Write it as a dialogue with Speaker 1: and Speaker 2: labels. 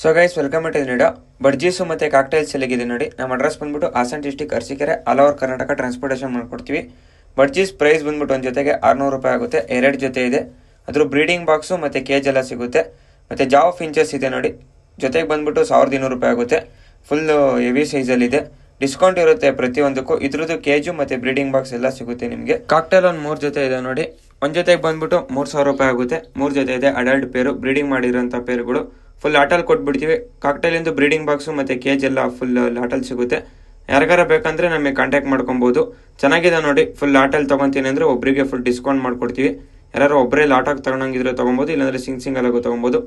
Speaker 1: So guys welcome to ನೀಡ budgies ಮತ್ತು cocktails ಎಲ್ಲಿಗಿದೆ ನೋಡಿ. ನಮ್ಮ ಅಡ್ರೆಸ್ ಬಂದ್ಬಿಟ್ಟು Hassan district Arsikere all over Karnataka transportation ಮಾಡ್ಕೊಡ್ತೀವಿ. ಬಡ್ಜೀಸ್ ಪ್ರೈಸ್ ಬಂದ್ಬಿಟ್ಟು ಒಂದು ಜೊತೆಗೆ ಆರುನೂರು ರೂಪಾಯಿ ಆಗುತ್ತೆ. ಎರಡು ಜೊತೆ ಇದೆ. ಅದ್ರ ಬ್ರೀಡಿಂಗ್ ಬಾಕ್ಸು ಮತ್ತು ಕೇಜ್ ಎಲ್ಲ ಸಿಗುತ್ತೆ. ಮತ್ತು ಜಾವ್ ಫಿಂಚಸ್ ಇದೆ ನೋಡಿ. ಜೊತೆಗೆ ಬಂದ್ಬಿಟ್ಟು ಸಾವಿರದ ಇನ್ನೂರು ರೂಪಾಯಿ ಆಗುತ್ತೆ. ಫುಲ್ ಹೆವಿ ಸೈಜಲ್ಲಿದೆ ಡಿಸ್ಕೌಂಟ್ ಇರುತ್ತೆ ಪ್ರತಿಯೊಂದಕ್ಕೂ. ಇದ್ರದ್ದು ಕೇಜು ಮತ್ತು ಬ್ರೀಡಿಂಗ್ ಬಾಕ್ಸ್ ಎಲ್ಲ ಸಿಗುತ್ತೆ ನಿಮಗೆ. ಕಾಕ್ಟೇಲ್ ಒಂದು ಮೂರು ಜೊತೆ ಇದೆ ನೋಡಿ. ಒಂದು ಜೊತೆಗೆ ಬಂದ್ಬಿಟ್ಟು ಮೂರು ಸಾವಿರ ರೂಪಾಯಿ ಆಗುತ್ತೆ. ಮೂರು ಜೊತೆ ಇದೆ. ಅಡಲ್ಟ್ ಪೇರು ಬ್ರೀಡಿಂಗ್ ಮಾಡಿರೋಂಥ ಪೇರುಗಳು ಫುಲ್ ಲಾಟಲ್ ಕೊಟ್ಬಿಡ್ತೀವಿ. ಕಾಕ್ಟೇಲಿಂದು ಬ್ರೀಡಿಂಗ್ ಬಾಕ್ಸು ಮತ್ತು ಕೇಜ್ ಎಲ್ಲ ಫುಲ್ ಲಾಟಲ್ ಸಿಗುತ್ತೆ. ಯಾರಿಗಾರ ಬೇಕಂದ್ರೆ ನಮಗೆ ಕಾಂಟ್ಯಾಕ್ಟ್ ಮಾಡ್ಕೊಬೋದು. ಚೆನ್ನಾಗಿದೆ ನೋಡಿ ಫುಲ್ ಲಾಟಲ್ ತೊಗೊತೀನಿ ಅಂದರೆ ಒಬ್ಬರಿಗೆ ಫುಲ್ ಡಿಸ್ಕೌಂಟ್ ಮಾಡ್ಕೊಡ್ತೀವಿ. ಯಾರು ಒಬ್ಬರೇ ಲಾಟಾಗಿ ತಗೊಂಡಂಗಿದ್ರೆ ತೊಗೊಬೋದು, ಇಲ್ಲಾಂದ್ರೆ ಸಿಂಗ್ ಸಿಂಗಲ್ ಆಗೋ ತೊಗೊಬೋದು.